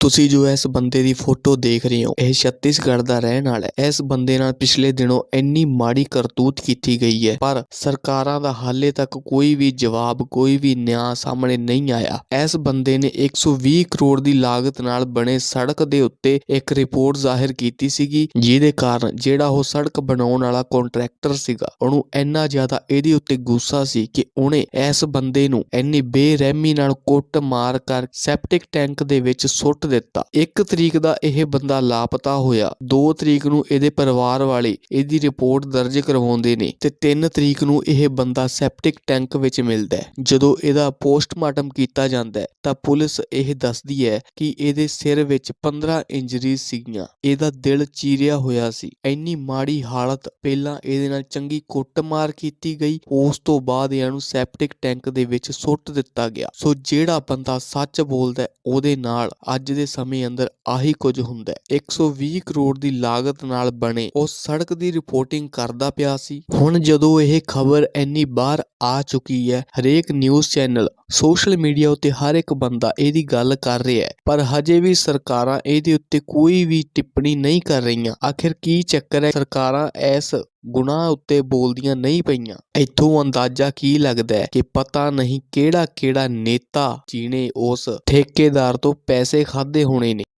ਤੁਸੀਂ ਜੋ ਇਸ ਬੰਦੇ ਦੀ ਫੋਟੋ ਦੇਖ ਰਹੇ ਹੋ, ਇਹ ਛੱਤੀਸਗੜ੍ਹ ਦਾ ਰਹਿਣ ਵਾਲਾ ਹੈ। ਇਸ ਬੰਦੇ ਨਾਲ ਪਿਛਲੇ ਦਿਨੋਂ ਇੰਨੀ ਮਾੜੀ ਕਰਤੂਤ ਕੀਤੀ ਗਈ ਹੈ, ਪਰ ਸਰਕਾਰਾਂ ਦਾ ਹਾਲੇ ਤੱਕ ਕੋਈ ਵੀ ਜਵਾਬ, ਕੋਈ ਵੀ ਨਿਆਂ ਸਾਹਮਣੇ ਨਹੀਂ ਆਇਆ। ਇਸ ਬੰਦੇ ਨੇ 120 ਕਰੋੜ ਦੀ ਲਾਗਤ ਨਾਲ ਬਣੇ ਸੜਕ ਦੇ ਉੱਤੇ ਇੱਕ ਰਿਪੋਰਟ ਜ਼ਾਹਿਰ ਕੀਤੀ ਸੀਗੀ, ਜਿਹਦੇ ਕਾਰਨ ਜਿਹੜਾ ਉਹ ਸੜਕ ਬਣਾਉਣ ਵਾਲਾ ਕੰਟਰੈਕਟਰ ਸੀਗਾ, ਉਹਨੂੰ ਇੰਨਾ ਜ਼ਿਆਦਾ ਇਹਦੇ ਉੱਤੇ ਗੁੱਸਾ ਸੀ ਕਿ ਉਹਨੇ ਇਸ ਬੰਦੇ ਨੂੰ ਇੰਨੀ ਬੇਰਹਿਮੀ ਨਾਲ ਕੁੱਟ ਮਾਰ ਕਰ ਸੈਪਟਿਕ ਟੈਂਕ ਦੇ ਵਿੱਚ ਸੁੱਟ ਦਿੱਤਾ। 1 ਤਰੀਕ ਦਾ ਇਹ ਬੰਦਾ ਲਾਪਤਾ ਹੋਇਆ। 2 ਤਰੀਕ ਨੂੰ ਇਹਦੇ ਪਰਿਵਾਰ ਵਾਲੇ ਇਹਦੀ ਰਿਪੋਰਟ ਦਰਜ ਕਰਵਾਉਂਦੇ ਨੇ ਤੇ 3 ਤਰੀਕ ਨੂੰ ਇਹ ਬੰਦਾ ਸੈਪਟਿਕ ਟੈਂਕ ਵਿੱਚ ਮਿਲਦਾ ਹੈ। ਜਦੋਂ ਇਹਦਾ ਪੋਸਟਮਾਰਟਮ ਕੀਤਾ ਜਾਂਦਾ ਹੈ ਤਾਂ ਪੁਲਿਸ ਇਹ ਦੱਸਦੀ ਹੈ ਕਿ ਇਹਦੇ ਸਿਰ ਵਿੱਚ 15 ਇੰਜਰੀਜ਼ ਸੀਗੀਆਂ। ਇਹਦਾ ਦਿਲ ਚੀਰਿਆ ਹੋਇਆ ਸੀ। ਇੰਨੀ ਮਾੜੀ ਹਾਲਤ ਪਹਿਲਾਂ ਇਹਦੇ ਨਾਲ ਚੰਗੀ ਕੁੱਟਮਾਰ ਕੀਤੀ ਗਈ। ਉਸ ਤੋਂ ਬਾਅਦ ਇਹਨੂੰ ਸੈਪਟਿਕ ਟੈਂਕ ਦੇ ਵਿੱਚ ਸੁੱਟ ਦਿੱਤਾ ਗਿਆ। ਸੋ ਜਿਹੜਾ ਬੰਦਾ ਸੱਚ ਬੋਲਦਾ ਉਹਦੇ ਨਾਲ ਅੱਜ ਦੇ ਸਮੇਂ ਅੰਦਰ ਆਹੀ ਕੁਝ ਹੁੰਦਾ ਹੈ। 120 ਕਰੋੜ ਦੀ ਲਾਗਤ ਨਾਲ ਬਣੇ ਉਸ ਸੜਕ ਦੀ ਰਿਪੋਰਟਿੰਗ ਕਰਦਾ ਪਿਆ ਸੀ। ਹੁਣ ਜਦੋਂ ਇਹ ਖਬਰ ਇੰਨੀ ਬਾਹਰ ਆ ਚੁੱਕੀ ਹੈ। ਹਰੇਕ ਨਿਊਜ਼ ਚੈਨਲ ਸੋਸ਼ਲ ਮੀਡੀਆ ਉੱਤੇ ਹਰ ਇੱਕ ਬੰਦਾ ਇਹਦੀ ਗੱਲ ਕਰ ਰਿਹਾ ਹੈ। ਪਰ ਹਜੇ ਵੀ ਸਰਕਾਰਾਂ ਇਹਦੇ ਉੱਤੇ ਕੋਈ ਵੀ ਟਿੱਪਣੀ ਨਹੀਂ ਕਰ ਰਹੀਆਂ। ਆਖਿਰ ਕੀ ਚੱਕਰ ਹੈ? ਸਰਕਾਰਾਂ ਇਸ ਗੁਨਾਹ ਉੱਤੇ ਬੋਲਦੀਆਂ ਨਹੀਂ ਪਈਆਂ। ਇੱਥੋਂ ਅੰਦਾਜ਼ਾ ਕੀ ਲੱਗਦਾ ਹੈ ਕਿ ਪਤਾ ਨਹੀਂ ਕਿਹੜਾ ਕਿਹੜਾ ਨੇਤਾ ਜਿਹਨੇ ਉਸ ਠੇਕੇਦਾਰ ਤੋਂ ਪੈਸੇ ਖਾਦੇ ਹੋਣੇ ਨੇ।